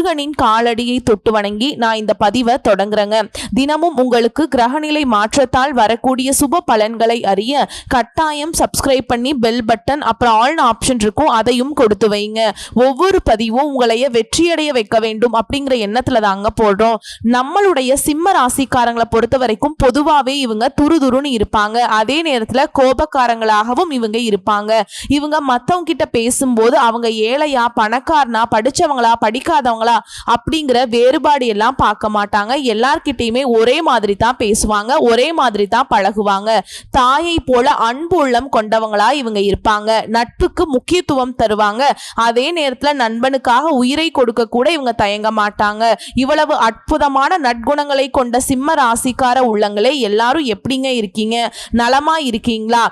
முருகனின் காலடியை தொட்டு வணங்கி நான் இந்த பதிவை தொடங்குறேங்க. தினமும் உங்களுக்கு கிரகநிலை மாற்றத்தால் வரக்கூடிய சுப பலன்களை அறிய கட்டாயம் சப்ஸ்கிரைப் பண்ணி பெல் பட்டன் அப்புறம் ஆல் ஆப்ஷன் இருக்கும் அதையும் கொடுத்து வைங்க. ஒவ்வொரு பதிவும் உங்களைய வெற்றியடைய வைக்க வேண்டும் அப்படிங்கிற எண்ணத்துல தாங்க போடுறோம். நம்மளுடைய சிம்ம ராசிக்காரங்களை பொறுத்த வரைக்கும் பொதுவாகவே இவங்க துருதுருன்னு இருப்பாங்க. அதே நேரத்தில் கோபக்காரங்களாகவும் இவங்க இருப்பாங்க. இவங்க மற்றவங்க கிட்ட பேசும்போது அவங்க ஏழையா பணக்காரனா படிச்சவங்களா படிக்காதவங்களா அப்படிங்கிற வேறுபாடு எல்லாம் பார்க்க மாட்டாங்க. எல்லார்கிட்டையுமே ஒரே மாதிரி தான் பேசுவாங்க ஒரே மாதிரி தான் பழகுவாங்க. தாயை போல அன்பு உள்ளம் கொண்டவங்களா இவங்க இருப்பாங்க. நட்புக்கு முக்கியத்துவம் தருவாங்க. அதே நேரத்துல நண்பனுக்காக உயிரை கொடுக்க கூட இவங்க தயங்க மாட்டாங்க. இவ்வளவு அற்புதமான நற்குணங்களை கொண்ட சிம்ம ராசிக்கார உள்ளங்களே எல்லாரும் எப்படிங்க இருக்கீங்க? நலமா இருக்கீங்களா?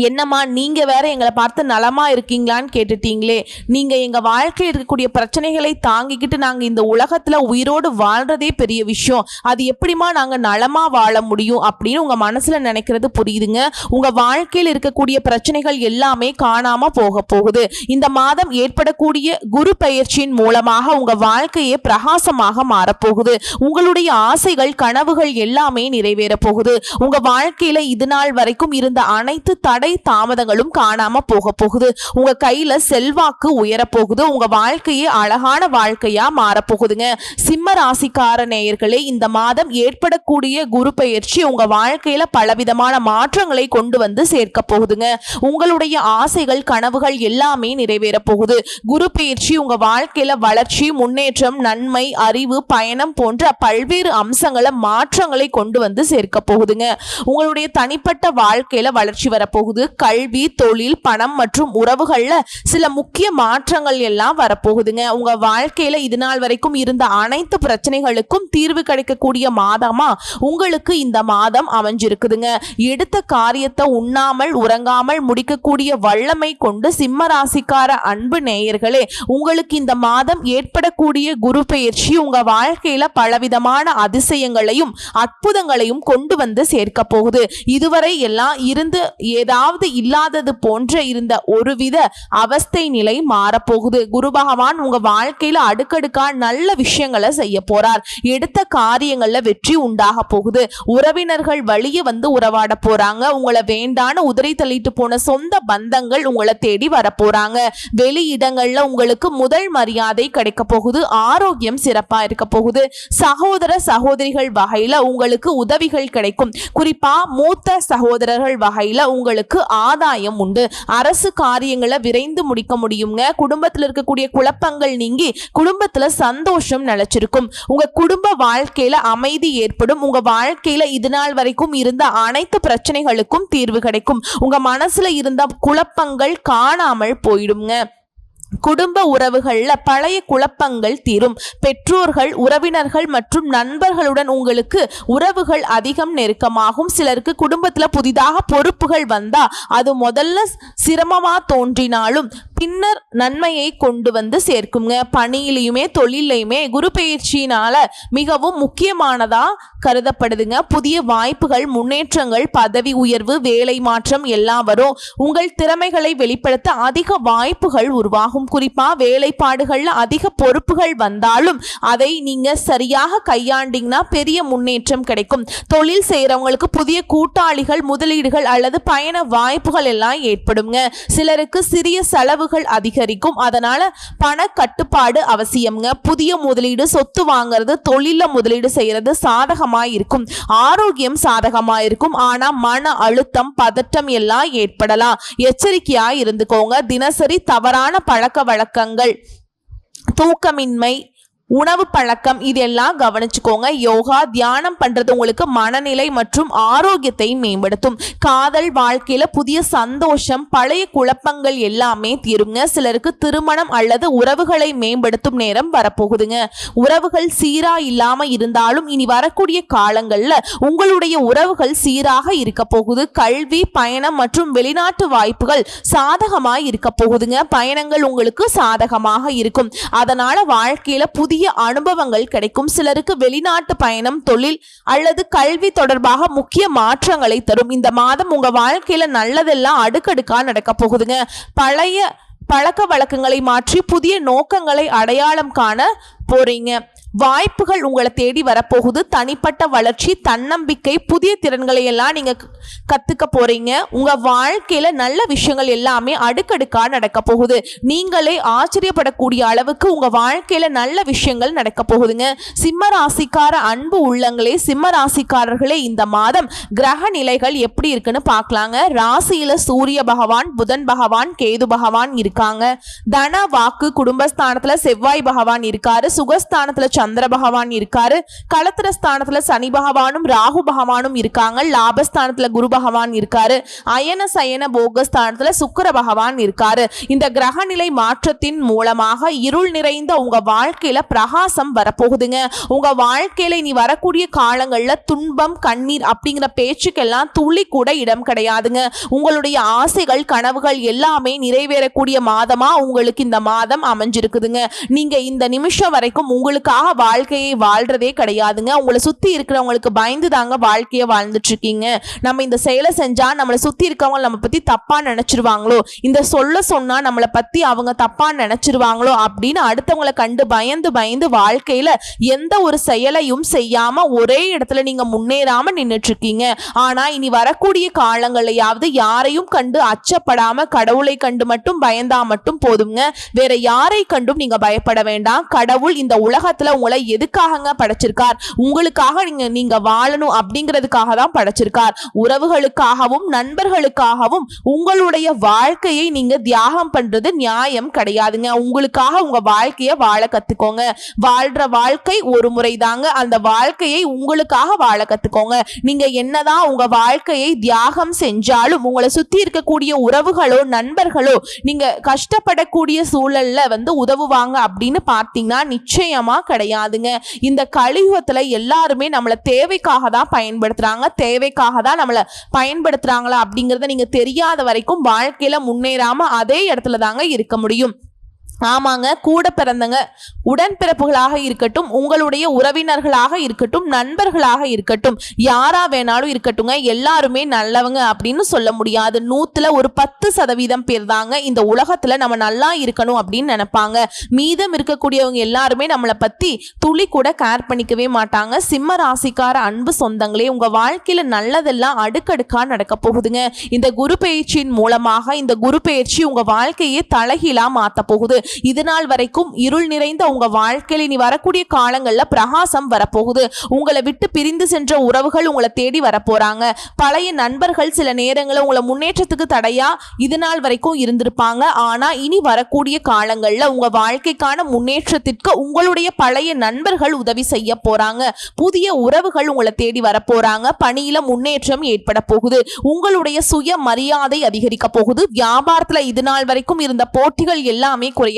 என்னம்மா நீங்க வேற எங்களை பார்த்து நலமா இருக்கீங்களான்னு கேட்டுட்டீங்களே. நீங்க எங்க வாழ்க்கையில் இருக்கக்கூடிய பிரச்சனைகளை தாங்கிக்கிட்டு நாங்க இந்த உலகத்துல உயிரோடு வாழ்றதே பெரிய விஷயம். அது எப்படிமா நாங்க நலமா வாழ முடியும் அப்படின்னு உங்க மனசுல நினைக்கிறது புரியுதுங்க. உங்க வாழ்க்கையில் இருக்கக்கூடிய பிரச்சனைகள் எல்லாமே காணாம போக போகுது. இந்த மாதம் ஏற்படக்கூடிய குரு பயிற்சியின் மூலமாக உங்க வாழ்க்கையே பிரகாசமாக மாறப்போகுது. உங்களுடைய ஆசைகள் கனவுகள் எல்லாமே நிறைவேற போகுது உங்க வாழ்க்கையில இது நாள் வரைக்கும் இருந்த அனைத்து தடை தாமதங்களும் காணாம போக போகுது. உங்க கையில செல்வாக்கு உயரப்போகுது போகுது. உங்க வாழ்க்கையே அழகான வாழ்க்கையா மாறப்போகுதுங்க சிம்ம ராசிக்கார நேயர்களே இந்த மாதம் ஏற்படக்கூடிய குரு பயிற்சி உங்க வாழ்க்கையில பலவிதமான மாற்றங்களை கொண்டு வந்து சேர்க்க போகுதுங்க. உங்களுடைய ஆசைகள் கனவுகள் எல்லாமே நிறைவேற போகுது. குரு பயிற்சி உங்க வாழ்க்கையில வளர்ச்சி முன்னேற்றம் நன்மை அறிவு பயணம் போன்ற பல்வேறு அம்சங்களை மாற்றங்களை கொண்டு வந்து சேர்க்க போகுதுங்க. உங்களுடைய தனிப்பட்ட வாழ்க்கையில வளர்ச்சி வரப்போகுது கல்வி தொழில் பணம் மற்றும் உறவுகள்ல சில முக்கிய மாற்றங்கள் எல்லாம் வரப்போகுதுங்க. உங்க வாழ்க்கையில இது நாள் வரைக்கும் இருந்த அனைத்து பிரச்சனைகளுக்கும் தீர்வு கிடைக்கக்கூடிய மாதமா உங்களுக்கு இந்த மாதம் அமைஞ்சிருக்குதுங்க. எடுத்த காரியத்தை உண்ணாமல் உறங்காமல் முடிக்கக்கூடிய வல்லமை கொண்டு சிம்ம ராசிக்கார அன்பு நேயர்களே உங்களுக்கு இந்த மாதம் ஏற்படக்கூடிய குரு பெயர்ச்சி உங்க வாழ்க்கையில பலவிதமான அதிசயங்களையும் அற்புதங்களையும் கொண்டு வந்து சேர்க்க போகுது. இதுவரை எல்லாம் இருந்து ஏதாவது இல்லாதது போன்ற இருந்த ஒருவித அவஸ்தை நிலை மாறப்போகுது. குரு பகவான் உங்க வாழ்க்கையில அடுக்கடுக்கா நல்ல விஷயங்களை செய்ய போறார். எடுத்த காரியங்கள்ல வெற்றி உண்டாக போகுது. உறவினர்கள் வழியே வந்து உறவாட போறாங்க. உங்களை வேண்டான உதிரை தள்ளிட்டு போன சொந்த பந்தங்கள் உங்களை தேடி வர போறாங்க. வெளி இடங்கள்ல உங்களுக்கு முதல் மரியாதை கிடைக்க போகுது. ஆரோக்கியம் சிறப்பா இருக்க போகுது. சகோதர சகோதரிகள் வகையில உங்களுக்கு உதவிகள் கிடைக்கும். குறிப்பா மூத்த சகோதரர்கள் வகையில உங்களுக்கு ஆதாயம் உண்டு. அரசு காரியங்களை விரைந்து முடிக்க முடியுங்க குடும்பத்தில் இருக்கக்கூடிய குழப்பங்கள் நீங்கி குடும்பத்தில் சந்தோஷம் நிலைச்சிருக்கும். உங்க குடும்ப வாழ்க்கையில அமைதி ஏற்படும். உங்க வாழ்க்கையில இது நாள் வரைக்கும் இருந்த அனைத்து பிரச்சனைகளுக்கும் தீர்வு கிடைக்கும். உங்க மனசுல இருந்த குழப்பங்கள் காணாமல் போயிடுங்க குடும்ப உறவுகள்ல பழைய குழப்பங்கள் தீரும். பெற்றோர்கள் உறவினர்கள் மற்றும் நண்பர்களுடன் உங்களுக்கு உறவுகள் அதிகம் நெருக்கமாகும். சிலருக்கு குடும்பத்தில் புதிதாக பொறுப்புகள் வந்தா அது முதல்ல சிரமமா தோன்றினாலும் பின்னர் நன்மையை கொண்டு வந்து சேர்க்குங்க. பணியிலையுமே தொழிலையுமே குரு பயிற்சியினால மிகவும் முக்கியமானதா கருதப்படுதுங்க. புதிய வாய்ப்புகள் முன்னேற்றங்கள் பதவி உயர்வு வேலை மாற்றம் எல்லாம் வரும். உங்கள் திறமைகளை வெளிப்படுத்த அதிக வாய்ப்புகள் உருவாகும். குறிப்பா வேலைப்பாடுகள்ல அதிக பொறுப்புகள் வந்தாலும் அதை நீங்க சரியாக கையாண்டிங்கன்னா பெரிய முன்னேற்றம் கிடைக்கும். தொழில் செய்யறவங்களுக்கு புதிய கூட்டாளிகள் முதலீடுகள் அல்லது பயண வாய்ப்புகள் எல்லாம் ஏற்படுங்க. சிலருக்கு சிறிய செலவு செலவுகள் அதிகரிக்கும். அதனால பண கட்டுப்பாடு அவசியம்ங்க. புதிய முதலீடு சொத்து வாங்குறது தொழில முதலீடு செய்யறது சாதகமா இருக்கும் ஆரோக்கியம் சாதகமா இருக்கும் ஆனா மன அழுத்தம் பதட்டம் எல்லாம் ஏற்படலாம். எச்சரிக்கையா இருந்துக்கோங்க. தினசரி தவறான பழக்க வழக்கங்கள் தூக்கமின்மை உணவு பழக்கம் இதெல்லாம் கவனிச்சுக்கோங்க. யோகா தியானம் பண்றது உங்களுக்கு மனநிலை மற்றும் ஆரோக்கியத்தை மேம்படுத்தும். காதல் வாழ்க்கையில புதிய சந்தோஷம் பழைய குழப்பங்கள் எல்லாமே தீருங்க. சிலருக்கு திருமணம் அல்லது உறவுகளை மேம்படுத்தும் நேரம் வரப்போகுதுங்க. உறவுகள் சீரா இல்லாம இருந்தாலும் இனி வரக்கூடிய காலங்கள்ல உங்களுடைய உறவுகள் சீராக இருக்க போகுது. கல்வி பயணம் மற்றும் வெளிநாட்டு வாய்ப்புகள் சாதகமாக இருக்க போகுதுங்க. பயணங்கள் உங்களுக்கு சாதகமாக இருக்கும். அதனால வாழ்க்கையில புதிய அனுபவங்கள் கிடைக்கும். சிலருக்கு வெளிநாட்டு பயணம் தொழில் அல்லது கல்வி தொடர்பாக முக்கிய மாற்றங்களை தரும். இந்த மாதம் உங்க வாழ்க்கையில நல்லதெல்லாம் அடுக்கடுக்கா நடக்க போகுதுங்க. பழைய பழக்க வழக்கங்களை மாற்றி புதிய நோக்கங்களை அடையாளம் காண போறீங்க. வாய்ப்புகள் உங்களை தேடி வரப்போகுது. தனிப்பட்ட வளர்ச்சி தன்னம்பிக்கை புதிய திறன்களை எல்லாம் நீங்க கத்துக்க போறீங்க. உங்க வாழ்க்கையில நல்ல விஷயங்கள் எல்லாமே அடுக்கடுக்கா நடக்க போகுது. நீங்களே ஆச்சரியப்படக்கூடிய அளவுக்கு உங்க வாழ்க்கையில நல்ல விஷயங்கள் நடக்க போகுதுங்க. சிம்ம ராசிக்கார அன்பு உள்ளங்களே சிம்ம ராசிக்காரர்களே இந்த மாதம் கிரக நிலைகள் எப்படி இருக்குன்னு பார்க்கலாங்க ராசியில சூரிய பகவான் புதன் பகவான் கேது பகவான் இருக்காங்க. தன வாக்கு குடும்பஸ்தானத்துல செவ்வாய் பகவான் இருக்காரு. சுகஸ்தானத்துல சந்திர பகவான் இருக்காரு. களத்திர ஸ்தானத்துல சனி பகவானும் ராகு பகவானும் இருக்காங்க. லாபஸ்தானத்துல குரு பகவான் இருக்காரு. அயன சயன போகஸ்தானத்துல சுக்கர பகவான் இருக்காரு. இந்த கிரகநிலை மாற்றத்தின் மூலமாக இருள் நிறைந்த உங்க வாழ்க்கையில பிரகாசம் வரப்போகுதுங்க. உங்க வாழ்க்கையில இனி வரக்கூடிய காலங்கள்ல துன்பம் கண்ணீர் அப்படிங்கிற பேச்சுக்கெல்லாம் துளி கூட இடம் கிடையாதுங்க. உங்களுடைய ஆசைகள் கனவுகள் எல்லாமே நிறைவேறக்கூடிய மாதமா உங்களுக்கு இந்த மாதம் அமைஞ்சிருக்குதுங்க. நீங்க இந்த நிமிஷம் வரைக்கும் உங்களுக்காக வாழ்க்கையை வாழ்றதே கிடையாதுங்க. உங்களை சுத்தி இருக்கிறவங்களுக்கு பயந்து தாங்க வாழ்க்கையை வாழ்ந்துட்டு இருக்கீங்க நம்ம இந்த செயலை செஞ்சா நம்மளை சுத்தி இருக்கவங்க நம்ம பத்தி தப்பா நினைச்சிருவாங்களோ? இந்த சொல்ல சொன்னா நம்மளை பத்தி அவங்க தப்பா நினைச்சிருவாங்களோ? அப்படின்னு அடுத்தவங்களை கண்டு பயந்து பயந்து வாழ்க்கையில எந்த ஒரு செயலையும் செய்யாம ஒரே இடத்துல நீங்க முன்னேறாம நின்னுட்டு இருக்கீங்க ஆனா இனி வரக்கூடிய காலங்களையாவது யாரையும் கண்டு அச்சப்படாம கடவுளை கண்டு மட்டும் பயந்தா மட்டும் போதுங்க. வேற யாரை கண்டும் நீங்க பயப்பட வேண்டாம். கடவுள் இந்த உலகத்துல உங்களை எதுக்காகங்க படைச்சிருக்கார்? உங்களுக்காக நீங்க நீங்க வாழணும் அப்படிங்கிறதுக்காக தான் படைச்சிருக்கார். உறவுகளுக்காகவும் நண்பர்களுக்காகவும் உங்களுடைய வாழ்க்கையை நீங்க தியாகம் பண்றது நியாயம் கிடையாதுங்க. உங்களுக்காக உங்க வாழ்க்கைய வாழ கத்துக்கோங்க. வாழ்ற வாழ்க்கை ஒரு முறை தாங்க அந்த வாழ்க்கையை உங்களுக்காக வாழ கத்துக்கோங்க. நீங்க என்னதான் உங்க வாழ்க்கையை தியாகம் செஞ்சாலும் உங்களை சுத்தி இருக்கக்கூடிய உறவுகளோ நண்பர்களோ நீங்க கஷ்டப்படக்கூடிய சூழல்ல வந்து உதவுவாங்க அப்படின்னு பார்த்தீங்கன்னா நிச்சயமா கிடையாதுங்க. இந்த கலியுகத்துல எல்லாருமே நம்மளை தேவைக்காக தான் பயன்படுத்துறாங்க. தேவைக்காக தான் நம்மளை பயன்படுத்துறாங்களா அப்படிங்கறத நீங்க தெரியாத வரைக்கும் வாழ்க்கையில முன்னேறாம அதே இடத்துல தாங்க இருக்க முடியும். ஆமாங்க கூட பிறந்தங்க. உடன்பிறப்புகளாக இருக்கட்டும் உங்களுடைய உறவினர்களாக இருக்கட்டும் நண்பர்களாக இருக்கட்டும் யாரா வேணாலும் இருக்கட்டுங்க எல்லாருமே நல்லவங்க அப்படின்னு சொல்ல முடியாது. நூத்துல ஒரு பத்து சதவீதம் பேர் தாங்க இந்த உலகத்துல நம்ம நல்லா இருக்கணும் அப்படின்னு நினைப்பாங்க. மீதம் இருக்கக்கூடியவங்க எல்லாருமே நம்மளை பத்தி துளி கூட கேர் பண்ணிக்கவே மாட்டாங்க. சிம்ம ராசிக்கார அன்பு சொந்தங்களே உங்க வாழ்க்கையில நல்லதெல்லாம் அடுக்கடுக்கா நடக்க போகுதுங்க. இந்த குரு பயிற்சியின் மூலமாக இந்த குரு பயிற்சி உங்க வாழ்க்கையை தலைகீழா மாத்த போகுது. இது நாள் வரைக்கும் இருள் நிறைந்த உங்க வாழ்க்கையில் இனி வரக்கூடிய காலங்கள்ல பிரகாசம் வரப்போகுது. உங்களை விட்டு பிரிந்து சென்ற உறவுகள் உங்களை தேடி வரப்போறாங்க. பழைய நண்பர்கள் சில நேரங்களில் உங்களை முன்னேற்றத்துக்கு தடையா இது நாள் வரைக்கும் இருந்திருப்பாங்க. ஆனா இனி வரக்கூடிய காலங்கள்ல உங்க வாழ்க்கைக்கான முன்னேற்றத்திற்கு உங்களுடைய பழைய நண்பர்கள் உதவி செய்ய போறாங்க. புதிய உறவுகள் உங்களை தேடி வரப்போறாங்க. பணியில முன்னேற்றம் ஏற்பட போகுது. உங்களுடைய சுய மரியாதை அதிகரிக்க போகுது. வியாபாரத்துல இது நாள் வரைக்கும் இருந்த போட்டிகள் எல்லாமே குறைய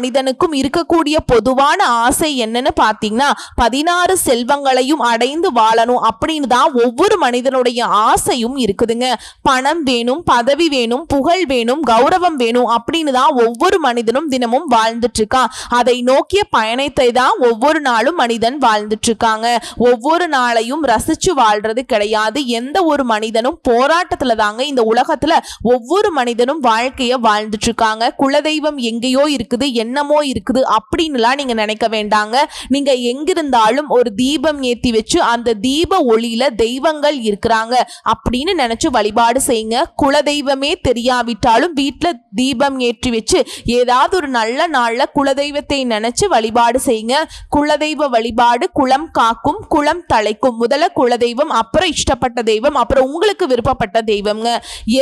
மனிதனுக்கும் இருக்கக்கூடிய பொதுவான ஆசை என்னன்னு பார்த்தீங்கன்னா பதினாறு செல்வங்களையும் அடைந்து வாழணும் அப்படின்னு தான் ஒவ்வொரு மனிதனுடைய ஆசையும் இருக்குதுங்க. பணம் வேணும் பதவி வேணும் புகழ் வேணும் கௌரவம் வேணும் அப்படின்னு தான் ஒவ்வொரு மனிதனும் தினமும் வாழ்ந்துட்டு இருக்கான் அதை நோக்கிய பயணத்தை தான் ஒவ்வொரு நாளும் மனிதன் வாழ்ந்துட்டு இருக்காங்க ஒவ்வொரு நாளையும் ரசிச்சு வாழ்றது கிடையாது. எந்த ஒரு மனிதனும் போராட்டத்துல தாங்க இந்த உலகத்துல ஒவ்வொரு மனிதனும் வாழ்க்கைய வாழ்ந்துட்டு இருக்காங்க குலதெய்வம் எங்கேயோ இருக்குது. என்ன என்னமோ இருக்குது அப்படின்னுலாம் நீங்க நினைக்க வேண்டாங்க. நீங்க எங்கிருந்தாலும் ஒரு தீபம் ஏத்தி வச்சு அந்த தீப ஒளியில தெய்வங்கள் இருக்கிறாங்க அப்படின்னு நினைச்சு வழிபாடு செய்யுங்க. குலதெய்வமே தெரியாவிட்டாலும் வீட்டில் தீபம் ஏற்றி வச்சு ஏதாவது ஒரு நல்ல நாள்ல குலதெய்வத்தை நினைச்சு வழிபாடு செய்யுங்க. குலதெய்வ வழிபாடு குலம் காக்கும் குலம் தலைக்கும். முதல்ல குலதெய்வம் அப்புறம் இஷ்டப்பட்ட தெய்வம் அப்புறம் உங்களுக்கு விருப்பப்பட்ட தெய்வம்ங்க.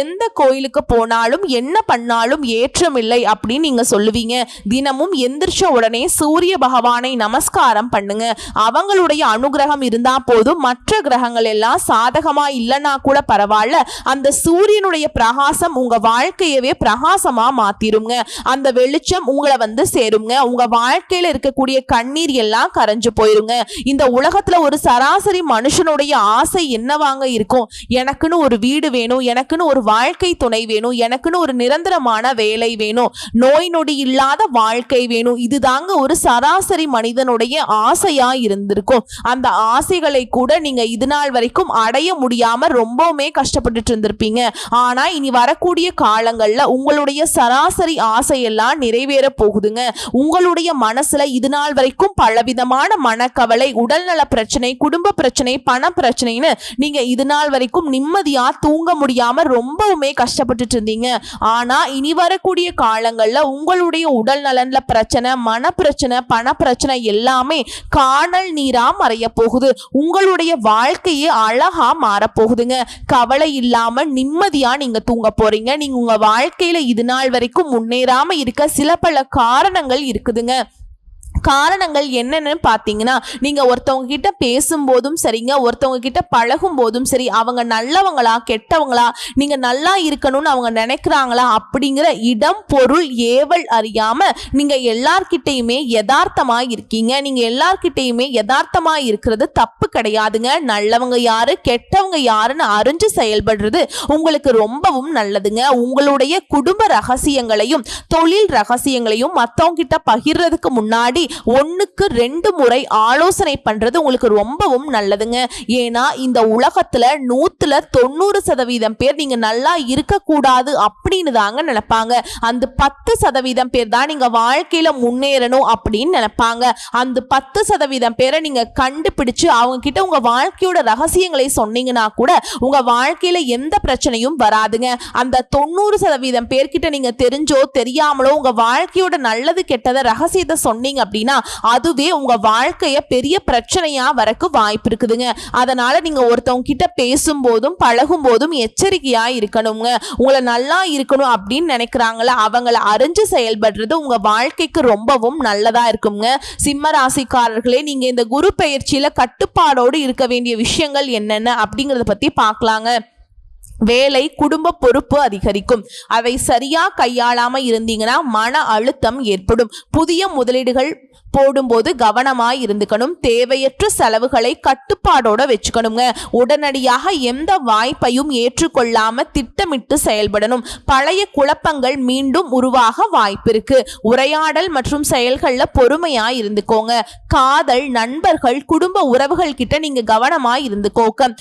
எந்த கோயிலுக்கு போனாலும் என்ன பண்ணாலும் ஏற்றம் இல்லை அப்படின்னு நீங்க சொல்லுவீங்க. தினமும் எந்திரிச்ச உடனே சூரிய பகவானை நமஸ்காரம் பண்ணுங்க. அவங்களுடைய அனுகிரகம் இருந்தா போதும். மற்ற கிரகங்கள் எல்லாம் சாதகமா இல்லைன்னா கூட பரவாயில்ல. அந்த சூரியனுடைய பிரகாசம் உங்க வாழ்க்கையவே பிரகாசமா மாத்திருங்க. அந்த வெளிச்சம் உங்களை வந்து சேருங்க. உங்க வாழ்க்கையில இருக்கக்கூடிய கண்ணீர் எல்லாம் கரைஞ்சு போயிருங்க. இந்த உலகத்துல ஒரு சராசரி மனுஷனுடைய ஆசை என்னவாங்க இருக்கும்? எனக்குன்னு ஒரு வீடு வேணும். எனக்குன்னு ஒரு வாழ்க்கை துணை வேணும். எனக்குன்னு ஒரு நிரந்தரமான வேலை வேணும். நோய் நொடி இல்லாத வாழ்க்கை வேணும். இதுதாங்க ஒரு சராசரி மனிதனுடைய ஆசையா இருந்திருக்கும். அந்த ஆசைகளை கூட நீங்க இது நாள் வரைக்கும் அடைய முடியாம ரொம்பவுமே கஷ்டப்பட்டுட்டு இருந்திருப்பீங்க. ஆனா இனி வரக்கூடிய காலங்கள்ல உங்களுடைய சராசரி ஆசையெல்லாம் நிறைவேற போகுதுங்க. உங்களுடைய மனசுல இது நாள் வரைக்கும் பலவிதமான மனக்கவலை உடல்நல பிரச்சனை குடும்ப பிரச்சனை பண பிரச்சனைன்னு நீங்க இது நாள் வரைக்கும் நிம்மதியா தூங்க முடியாம ரொம்பவுமே கஷ்டப்பட்டுட்டு இருந்தீங்க. ஆனா இனி வரக்கூடிய காலங்கள்ல உங்களுடைய உடல் நலன்ல பிரச்சனை மன பிரச்சனை பண பிரச்சனை எல்லாமே காணல் நீரா மறைய போகுது. உங்களுடைய வாழ்க்கையே அழகா மாறப்போகுதுங்க கவலை இல்லாம நிம்மதியா நீங்க தூங்க போறீங்க. நீங்க உங்க வாழ்க்கையில இது நாள் வரைக்கும் முன்னேறாம இருக்க சில பல காரணங்கள் இருக்குதுங்க. காரணங்கள் என்னென்னு பார்த்தீங்கன்னா நீங்கள் ஒருத்தவங்க கிட்ட பேசும்போதும் சரிங்க ஒருத்தவங்க கிட்ட பழகும் போதும் சரி அவங்க நல்லவங்களா கெட்டவங்களா நீங்கள் நல்லா இருக்கணும்னு அவங்க நினைக்கிறாங்களா அப்படிங்கிற இடம் பொருள் ஏவல் அறியாமல் நீங்கள் எல்லார்கிட்டையுமே யதார்த்தமாக இருக்கீங்க. நீங்கள் எல்லார்கிட்டையுமே யதார்த்தமாக இருக்கிறது தப்பு கிடையாதுங்க. நல்லவங்க யாரு கெட்டவங்க யாருன்னு அறிஞ்சு செயல்படுறது உங்களுக்கு ரொம்பவும் நல்லதுங்க. உங்களுடைய குடும்ப ரகசியங்களையும் தொழில் ரகசியங்களையும் மற்றவங்க கிட்ட பகிர்றதுக்கு முன்னாடி ஒன்றுக்கு ரெண்டு முறை ஆலோசனை பண்ணுறது உங்களுக்கு ரொம்பவும் நல்லதுங்க. ஏன்னா இந்த உலகத்தில் நூற்றுல தொண்ணூறு சதவீதம் பேர் நீங்கள் நல்லா இருக்கக்கூடாது அப்படின்னு தாங்க நினைப்பாங்க. அந்த பத்து சதவீதம் பேர் தான் நீங்கள் வாழ்க்கையில் முன்னேறணும் அப்படின்னு நினைப்பாங்க. அந்த பத்து சதவீதம் பேரை நீங்கள் கண்டுபிடிச்சு அவங்க கிட்ட உங்கள் வாழ்க்கையோட ரகசியங்களை சொன்னீங்கன்னா கூட உங்கள் வாழ்க்கையில் எந்த பிரச்சனையும் வராதுங்க. அந்த தொண்ணூறு சதவீதம் பேர்கிட்ட நீங்கள் தெரிஞ்சோ தெரியாமலோ உங்கள் வாழ்க்கையோட நல்லது கெட்டதை ரகசியத்தை சொன்னீங்க அப்படின்னு அப்படின்னா அதுவே உங்க வாழ்க்கைய பெரிய பிரச்சனையா வரக்கு வாய்ப்பு இருக்குதுங்க. அதனால நீங்க ஒருத்தவங்க கிட்ட பேசும்போதும் பழகும் போதும் எச்சரிக்கையா இருக்கணுங்க. உங்களை நல்லா இருக்கணும் அப்படின்னு நினைக்கிறாங்களா அவங்கள அறிஞ்சு செயல்படுறது உங்க வாழ்க்கைக்கு ரொம்பவும் நல்லதா இருக்குங்க. சிம்ம ராசிக்காரர்களே நீங்க இந்த குரு பயிற்சியில கட்டுப்பாடோடு இருக்க வேண்டிய விஷயங்கள் என்னென்ன அப்படிங்கறத பத்தி பார்க்கலாங்க. வேலை குடும்ப பொறுப்பு அதிகரிக்கும். அதை சரியா கையாளாம இருந்தீங்கன்னா மன அழுத்தம் ஏற்படும். புதிய முதலீடுகள் போடும்போது கவனமாய் இருந்துக்கணும். தேவையற்ற செலவுகளை கட்டுப்பாடோட வச்சுக்கணுங்க. உடனடியாக எந்த வாய்ப்பையும் ஏற்றுக்கொள்ளாம திட்டமிட்டு செயல்படணும். பழைய குழப்பங்கள் மீண்டும் உருவாக வாய்ப்பு இருக்கு. உரையாடல் மற்றும் செயல்கள்ல பொறுமையா இருந்துக்கோங்க. காதல் நண்பர்கள் குடும்ப உறவுகள் கிட்ட நீங்க கவனமாக இருந்துக்கோங்க.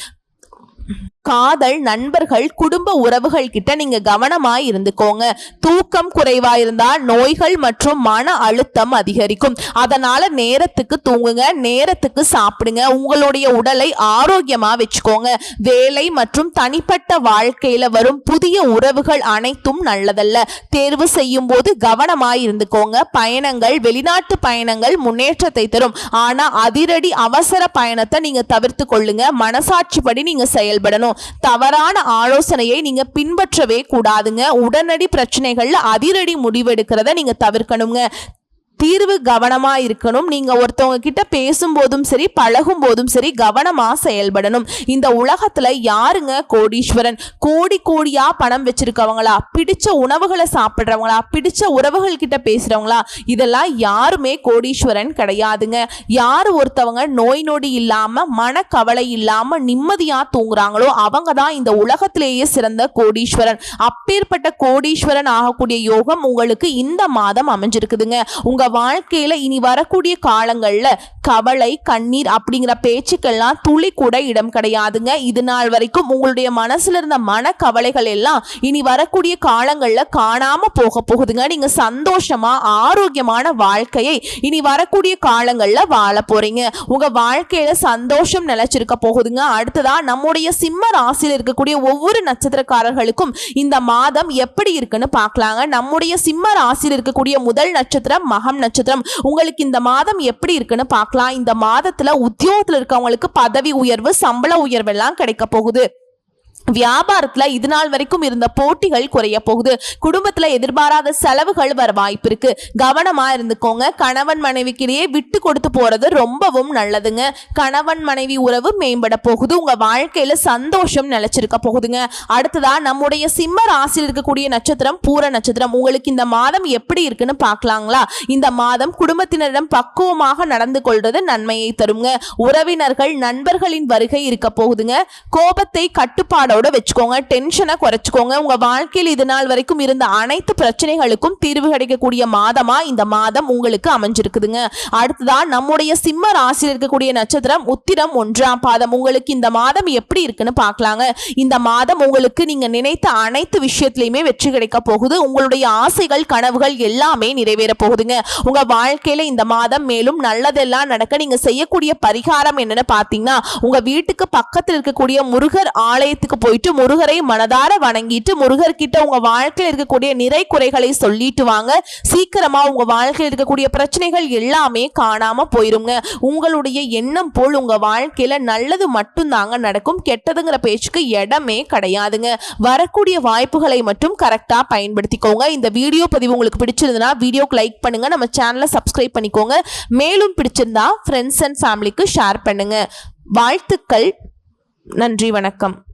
காதல் நண்பர்கள் குடும்ப உறவுகள் கிட்ட நீங்க கவனமா இருந்துக்கோங்க. தூக்கம் குறைவா இருந்தா நோய்கள் மற்றும் மன அழுத்தம் அதிகரிக்கும். அதனால நேரத்துக்கு தூங்குங்க நேரத்துக்கு சாப்பிடுங்க. உங்களுடைய உடலை ஆரோக்கியமா வச்சுக்கோங்க. வேலை மற்றும் தனிப்பட்ட வாழ்க்கையில வரும் புதிய உறவுகள் அனைத்தும் நல்லதல்ல. தேர்வு செய்யும் போது கவனமா இருந்துக்கோங்க. பயணங்கள் வெளிநாட்டு பயணங்கள் முன்னேற்றத்தை தரும். ஆனா அதிரடி அவசர பயணத்தை நீங்க தவிர்த்து கொள்ளுங்க மனசாட்சிப்படி நீங்க செயல்படணும். தவறான ஆலோசனையை நீங்க பின்பற்றவே கூடாதுங்க. உடனடி பிரச்சனைகள்ல அதிரடி முடிவெடுக்கிறத நீங்க தவிர்க்கணுங்க. தீர்வு கவனமா இருக்கணும். நீங்க ஒருத்தவங்க கிட்ட பேசும்போதும் சரி பழகும் போதும் சரி கவனமா செயல்படணும். இந்த உலகத்துல யாருங்க கோடீஸ்வரன்? கோடி கோடியா பணம் வச்சிருக்கவங்களா? பிடிச்ச உணவுகளை சாப்பிட்றவங்களா? பிடிச்ச உறவுகள் கிட்ட பேசுறவங்களா? இதெல்லாம் யாருமே கோடீஸ்வரன் கிடையாதுங்க. யார் ஒருத்தவங்க நோய் நொடி இல்லாம மனக்கவலை இல்லாம நிம்மதியா தூங்குறாங்களோ அவங்க தான் இந்த உலகத்திலேயே சிறந்த கோடீஸ்வரன். அப்பேற்பட்ட கோடீஸ்வரன் ஆகக்கூடிய யோகம் உங்களுக்கு இந்த மாதம் அமைஞ்சிருக்குதுங்க. உங்க வாழ்க்கையில இனி வரக்கூடிய காலங்கள்ல கவலை கண்ணீர் அப்படிங்கிற பேச்சுக்கெல்லாம் துளி கூட இடம் கிடையாதுங்க. இது நாள் வரைக்கும் உங்களுடைய மனசுல இருந்த மன கவலைகள் எல்லாம் இனி வரக்கூடிய காலங்கள்ல காணாம போக போகுதுங்க. நீங்க சந்தோஷமா ஆரோக்கியமான வாழ்க்கையை இனி வரக்கூடிய காலங்கள்ல வாழ போறீங்க. உங்க வாழ்க்கையில சந்தோஷம் நிலைச்சிருக்க போகுதுங்க. அடுத்ததா நம்முடைய சிம்ம ராசியில் இருக்கக்கூடிய ஒவ்வொரு நட்சத்திரக்காரர்களுக்கும் இந்த மாதம் எப்படி இருக்குன்னு பார்க்கலாங்க. நம்முடைய சிம்ம ராசியில் இருக்கக்கூடிய முதல் நட்சத்திரம் மகம் நட்சத்திரம் உங்களுக்கு இந்த மாதம் எப்படி இருக்குன்னு பார்க்கலாம். இந்த மாதத்துல உத்தியோகத்தில் இருக்கவங்களுக்கு பதவி உயர்வு சம்பள உயர்வு எல்லாம் கிடைக்க போகுது. வியாபாரத்துல இது நாள் வரைக்கும் இருந்த போட்டிகள் குறைய போகுது. குடும்பத்துல எதிர்பாராத செலவுகள் வர வாய்ப்பு இருக்கு. கவனமா இருந்துக்கோங்க. கணவன் மனைவிக்கிடையே விட்டு கொடுத்து போறது ரொம்பவும் நல்லதுங்க. கணவன் மனைவி உறவு மேம்பட போகுது. உங்க வாழ்க்கையில சந்தோஷம் நிலைச்சிருக்க போகுதுங்க. அடுத்ததா நம்முடைய சிம்ம ராசியில் இருக்கக்கூடிய நட்சத்திரம் பூர நட்சத்திரம். உங்களுக்கு இந்த மாதம் எப்படி இருக்குன்னு பார்க்கலாங்களா? இந்த மாதம் குடும்பத்தினரிடம் பக்குவமாக நடந்து கொள்றது நன்மையை தருங்க. உறவினர்கள் நண்பர்களின் வருகை இருக்க போகுதுங்க. கோபத்தை கட்டுப்பாடோட வச்சுக்கோங்க டென்ஷனை குறைச்சிக்கோங்க. உங்க வாழ்க்கையில் இது நாள் வரைக்கும் இருந்த அனைத்து பிரச்சனைகளுக்கும் தீர்வு கிடைக்கக்கூடிய மாதமா இந்த மாதம் உங்களுக்கு அமைஞ்சிருக்குதுங்க. அடுத்ததா நம்முடைய சிம்ம ராசியில் இருக்கக்கூடிய நட்சத்திரம் உத்திரம் ஒன்றாம் பாதம். உங்களுக்கு இந்த மாதம் எப்படி இருக்குன்னு பார்க்கலாங்க. இந்த மாதம் உங்களுக்கு நீங்க நினைத்த அனைத்து விஷயத்திலையுமே வெற்றி கிடைக்க போகுது. உங்களுடைய ஆசைகள் கனவுகள் எல்லாமே நிறைவேற போகுதுங்க. உங்க வாழ்க்கையில இந்த மாதம் மேலும் நல்லதெல்லாம் நடக்க நீங்க செய்யக்கூடிய பரிகாரம் என்னன்னு பாத்தீங்கன்னா உங்க வீட்டுக்கு பக்கத்தில் இருக்கக்கூடிய முருகர் ஆலயத்துக்கு போயிட்டு முருகரை மனதார வணங்கிட்டு முருகர் கிட்ட உங்க வாழ்க்கையில் இருக்கக்கூடிய நிறை குறைகளை சொல்லிட்டு வாங்க. சீக்கிரமா உங்க வாழ்க்கையில் இருக்கக்கூடிய பிரச்சனைகள் எல்லாமே காணாம போயிருங்க. உங்களுடைய எண்ணம் போல் உங்க வாழ்க்கையில நல்லது மட்டும்தாங்க நடக்கும். கெட்டதுங்கிற பேச்சுக்கு இடமே கிடையாதுங்க. வரக்கூடிய வாய்ப்புகளை மட்டும் கரெக்டா பயன்படுத்திக்கோங்க. இந்த வீடியோ பதிவு உங்களுக்கு பிடிச்சிருந்ததுன்னா வீடியோக்கு லைக் பண்ணுங்க. நம்ம சேனலை சப்ஸ்கிரைப் பண்ணிக்கோங்க. மேலும் பிடிச்சிருந்தா ஃப்ரெண்ட்ஸ் அண்ட் ஃபேமிலிக்கு ஷேர் பண்ணுங்க. வாழ்த்துக்கள். நன்றி வணக்கம்.